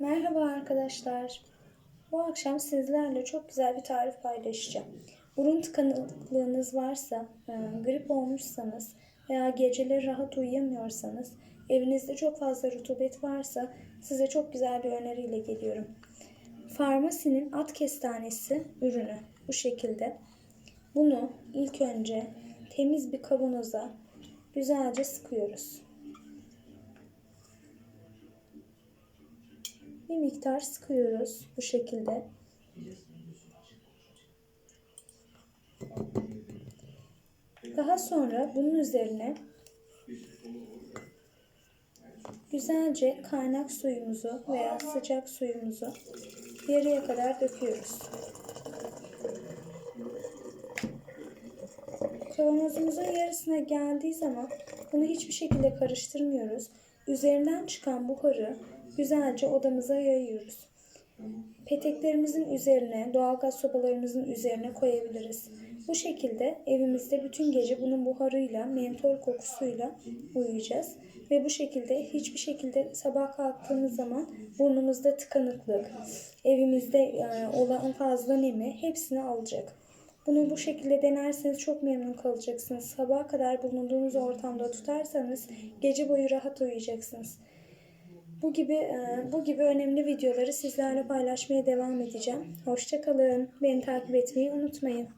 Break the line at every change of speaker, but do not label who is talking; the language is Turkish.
Merhaba arkadaşlar. Bu akşam sizlerle çok güzel bir tarif paylaşacağım. Burun tıkanıklığınız varsa, e, grip olmuşsanız veya geceleri rahat uyuyamıyorsanız, evinizde çok fazla rutubet varsa size çok güzel bir öneriyle geliyorum. Farmasinin at kestanesi ürünü bu şekilde. Bunu ilk önce temiz bir kavanoza güzelce sıkıyoruz. Bir miktar sıkıyoruz bu şekilde. Daha sonra bunun üzerine güzelce kaynak suyumuzu veya sıcak suyumuzu yarıya kadar döküyoruz. Kavanozumuzun yarısına geldiği zaman bunu hiçbir şekilde karıştırmıyoruz. Üzerinden çıkan buharı güzelce odamıza yayıyoruz. Peteklerimizin üzerine, doğalgaz sobalarımızın üzerine koyabiliriz. Bu şekilde evimizde bütün gece bunun buharıyla, mentol kokusuyla uyuyacağız. Ve bu şekilde hiçbir şekilde sabah kalktığımız zaman burnumuzda tıkanıklık, evimizde e, olan fazla nemi hepsini alacak. Bunu bu şekilde denerseniz çok memnun kalacaksınız. Sabaha kadar bulunduğunuz ortamda tutarsanız gece boyu rahat uyuyacaksınız. Bu gibi e, bu gibi önemli videoları sizlerle paylaşmaya devam edeceğim. Hoşçakalın. Beni takip etmeyi unutmayın.